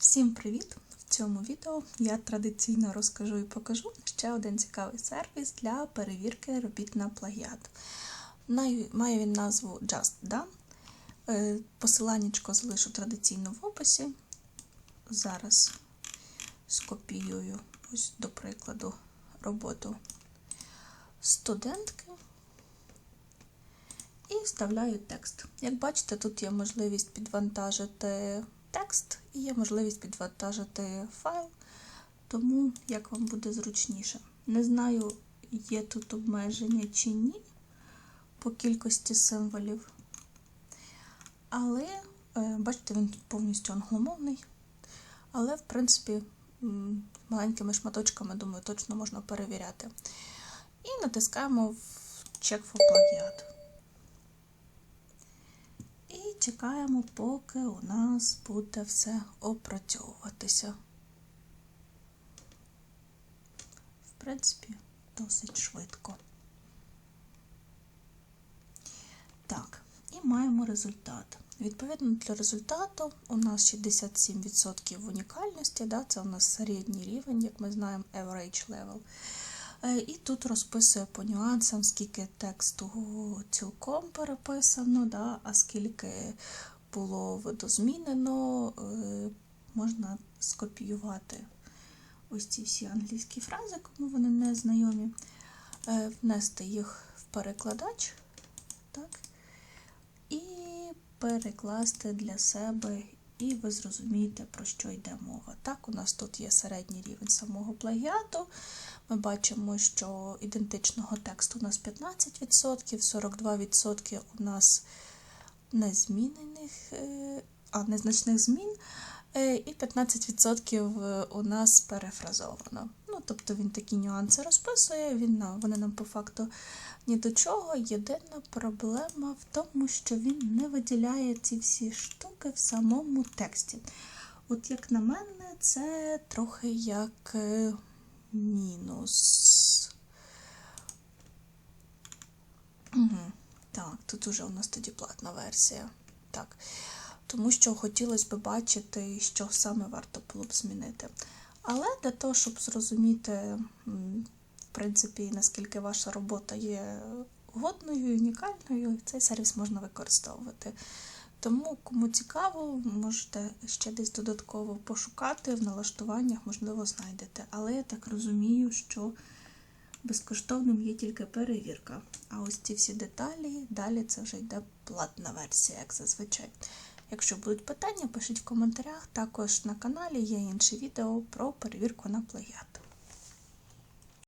Всім привіт! В цьому відео я традиційно розкажу і покажу ще один цікавий сервіс для перевірки робіт на плагіат. Має він назву Just Done. Е, Посиланнячко залишу традиційно в описі. Зараз скопіюю, ось, до прикладу, роботу студентки і вставляю текст. Як бачите, тут є можливість підвантажити текст і є можливість підвантажити файл, тому як вам буде зручніше. Не знаю, є тут обмеження чи ні по кількості символів. Але, е, бачите, він тут повністю англомовний. Але, в принципі, маленькими шматочками, думаю, точно можна перевіряти. І натискаємо в Check for плагіат. Чекаємо, поки у нас буде все опрацьовуватися. В принципі, досить швидко. Так, і маємо результат. Відповідно для результату у нас 67% унікальності, да, це у нас середній рівень, як ми знаємо, average level. Е, І тут розписує по нюансам, скільки тексту цілком переписано, да, а скільки було видозмінено, е, можна скопіювати ось ці всі англійські фрази, кому вони не знайомі, е, внести їх в перекладач, так, і перекласти для себе, і ви зрозумієте, про що йде мова. Так, у нас тут є середній рівень самого плагіату. Ми бачимо, що ідентичного тексту у нас 15%, 42% у нас незмінених, е, а незначних змін, е, і 15% у нас перефразовано. Тобто він такі нюанси розписує, він вони нам по факту ні до чого. Єдина проблема в тому, що він не виділяє ці всі штуки в самому тексті. От як на мене, це трохи як е, мінус. Угу. Так, тут уже у нас тоді платна версія. Так. Тому що хотілося б бачити, що саме варто було б змінити. Але для того, щоб зрозуміти, в принципі, наскільки ваша робота є годною, унікальною, цей сервіс можна використовувати. Тому, кому цікаво, можете ще десь додатково пошукати в налаштуваннях, можливо, знайдете. Але я так розумію, що безкоштовним є тільки перевірка. А ось ці всі деталі, далі це вже йде платна версія, як зазвичай. Якщо будуть питання, пишіть в коментарях. Також на каналі є інші відео про перевірку на плагіат.